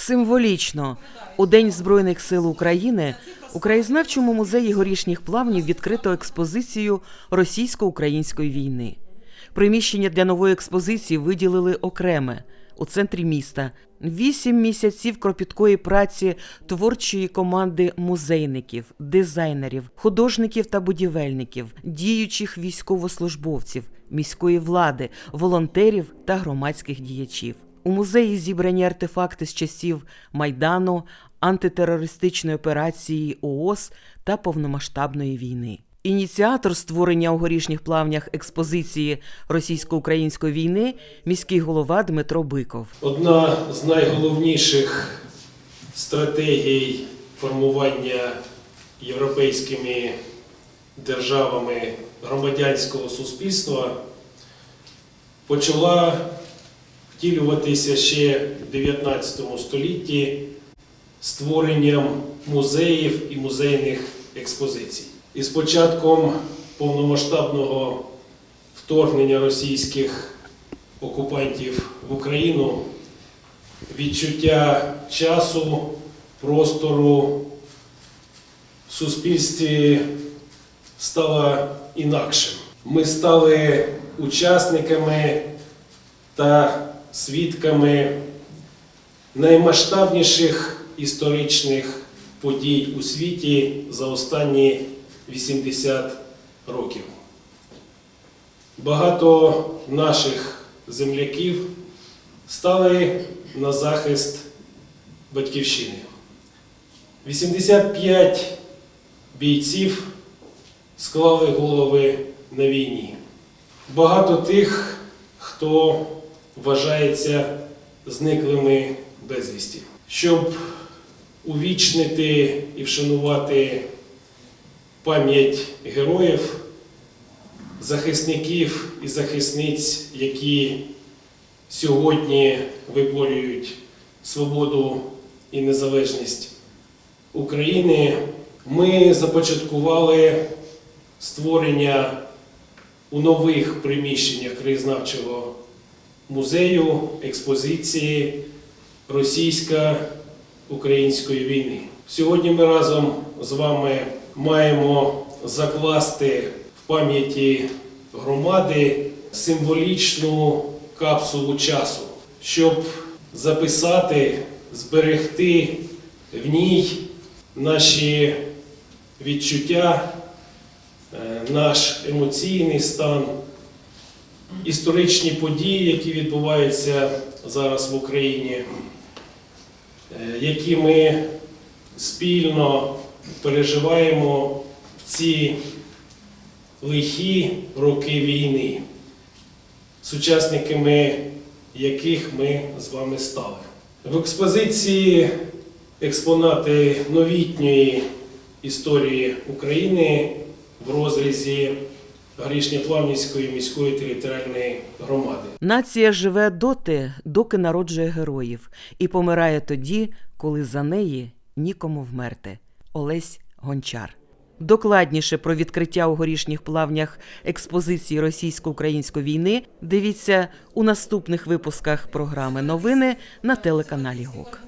Символічно у День Збройних сил України у краєзнавчому музеї горішніх плавнів відкрито експозицію російсько-української війни. Приміщення для нової експозиції виділили окреме у центрі міста. Вісім місяців кропіткої праці творчої команди музейників, дизайнерів, художників та будівельників, діючих військовослужбовців, міської влади, волонтерів та громадських діячів. У музеї зібрані артефакти з часів Майдану, антитерористичної операції ООС та повномасштабної війни. Ініціатор створення у горішніх плавнях експозиції російсько-української війни міський голова Дмитро Биков. Одна з найголовніших стратегій формування європейськими державами громадянського суспільства почала втілюватися ще в 19 столітті створенням музеїв і музейних експозицій. І з початком повномасштабного вторгнення російських окупантів в Україну відчуття часу, простору в суспільстві стало інакшим. Ми стали учасниками та свідками наймасштабніших історичних подій у світі за останні 80 років. Багато наших земляків стали на захист батьківщини. 85 бійців склали голови на війні. Багато тих, хто вважається зниклими безвісті. Щоб увічнити і вшанувати пам'ять героїв, захисників і захисниць, які сьогодні виборюють свободу і незалежність України, ми започаткували створення у нових приміщеннях краєзнавчого музею експозиції російсько-української війни. Сьогодні ми разом з вами маємо закласти в пам'яті громади символічну капсулу часу, щоб записати, зберегти в ній наші відчуття, е, наш емоційний стан, історичні події, які відбуваються зараз в Україні, е, які ми спільно переживаємо в ці лихі роки війни, сучасниками яких ми з вами стали. В експозиції експонати новітньої історії України в розрізі Горішньоплавнівської міської територіальної громади. Нація живе доти, доки народжує героїв, і помирає тоді, коли за неї нікому вмерти. Олесь Гончар. Докладніше про відкриття у горішніх плавнях експозиції російсько-української війни дивіться у наступних випусках програми Новини на телеканалі ГОК.